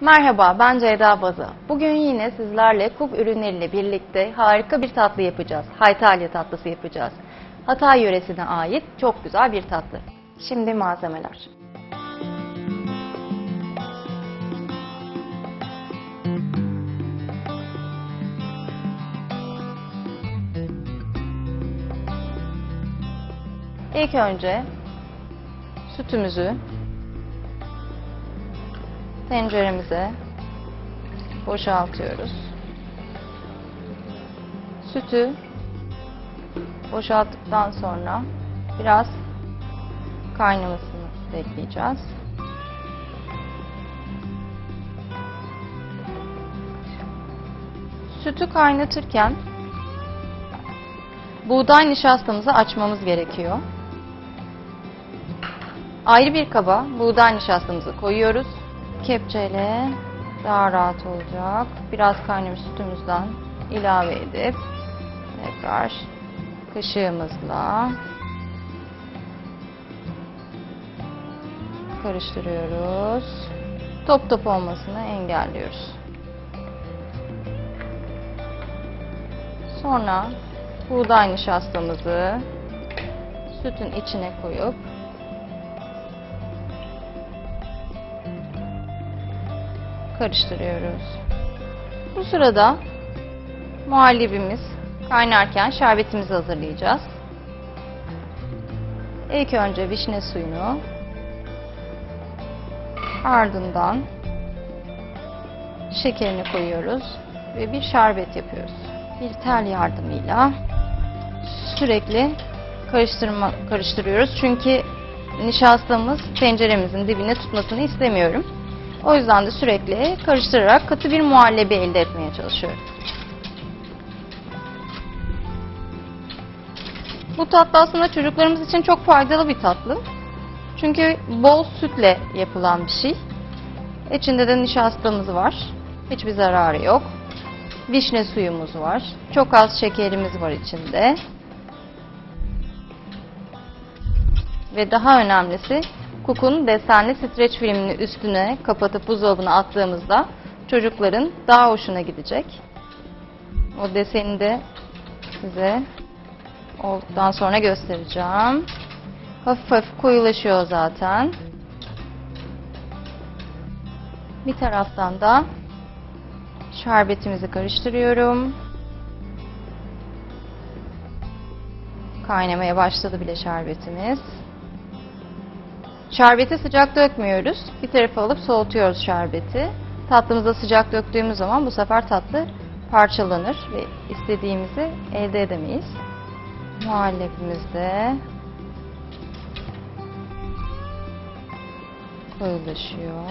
Merhaba, ben Ceyda Bazı. Bugün yine sizlerle kuk ürünleriyle birlikte harika bir tatlı yapacağız. Haytalya tatlısı yapacağız. Hatay yöresine ait çok güzel bir tatlı. Şimdi malzemeler. İlk önce sütümüzü tenceremize boşaltıyoruz. Sütü boşalttıktan sonra biraz kaynamasını bekleyeceğiz. Sütü kaynatırken buğday nişastamızı açmamız gerekiyor. Ayrı bir kaba buğday nişastamızı koyuyoruz. Kepçeyle daha rahat olacak. Biraz kaynamış sütümüzden ilave edip tekrar kaşığımızla karıştırıyoruz. Top top olmasını engelliyoruz. Sonra buğday nişastamızı sütün içine koyup karıştırıyoruz. Bu sırada muhallebimiz kaynarken şerbetimizi hazırlayacağız. İlk önce vişne suyunu ardından şekerini koyuyoruz ve bir şerbet yapıyoruz. Bir tel yardımıyla sürekli karıştırma, karıştırıyoruz. Çünkü nişastamız tenceremizin dibine tutmasını istemiyorum. O yüzden de sürekli karıştırarak katı bir muhallebi elde etmeye çalışıyorum. Bu tatlı aslında çocuklarımız için çok faydalı bir tatlı. Çünkü bol sütle yapılan bir şey. İçinde de nişastamız var. Hiçbir zararı yok. Vişne suyumuz var. Çok az şekerimiz var içinde. Ve daha önemlisi Cook'un desenli streç filmini üstüne kapatıp buzdolabına attığımızda çocukların daha hoşuna gidecek. O deseni de size olduktan sonra göstereceğim. Hafif hafif koyulaşıyor zaten. Bir taraftan da şerbetimizi karıştırıyorum. Kaynamaya başladı bile şerbetimiz. Şerbeti sıcak dökmüyoruz. Bir tarafa alıp soğutuyoruz şerbeti. Tatlımıza sıcak döktüğümüz zaman bu sefer tatlı parçalanır ve istediğimizi elde edemeyiz. Muhallebimiz de koyulaşıyor.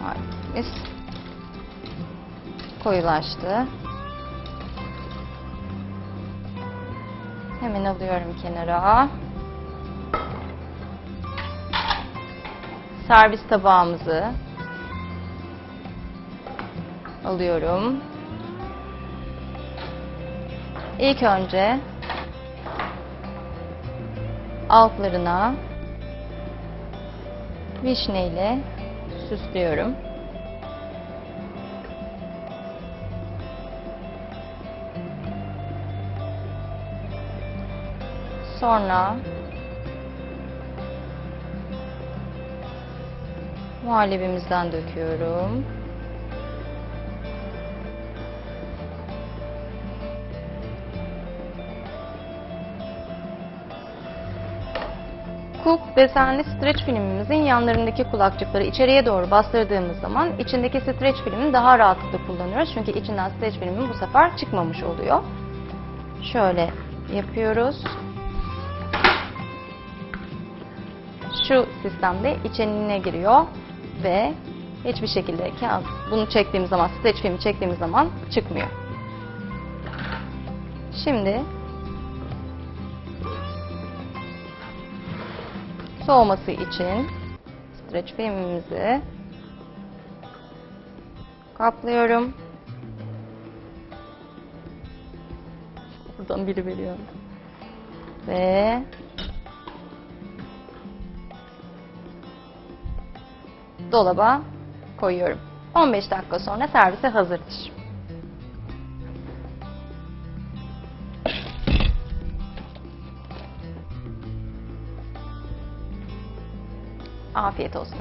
Muhallebimiz koyulaştı. Hemen alıyorum kenara. Servis tabağımızı alıyorum. İlk önce altlarına vişne ile süslüyorum. Sonra Muhallebimizden döküyorum. Cook desenli streç filmimizin yanlarındaki kulakçıkları içeriye doğru bastırdığımız zaman içindeki streç filmini daha rahatlıkla kullanıyoruz. Çünkü içinden streç filmin bu sefer çıkmamış oluyor. Şöyle yapıyoruz. Şu sistemde içine giriyor ve hiçbir şekilde bunu çektiğimiz zaman, streç filmi çektiğimiz zaman çıkmıyor. Şimdi soğuması için streç filmimizi kaplıyorum. Buradan biri veriyor. Ve dolaba koyuyorum. 15 dakika sonra servise hazırdır. Afiyet olsun.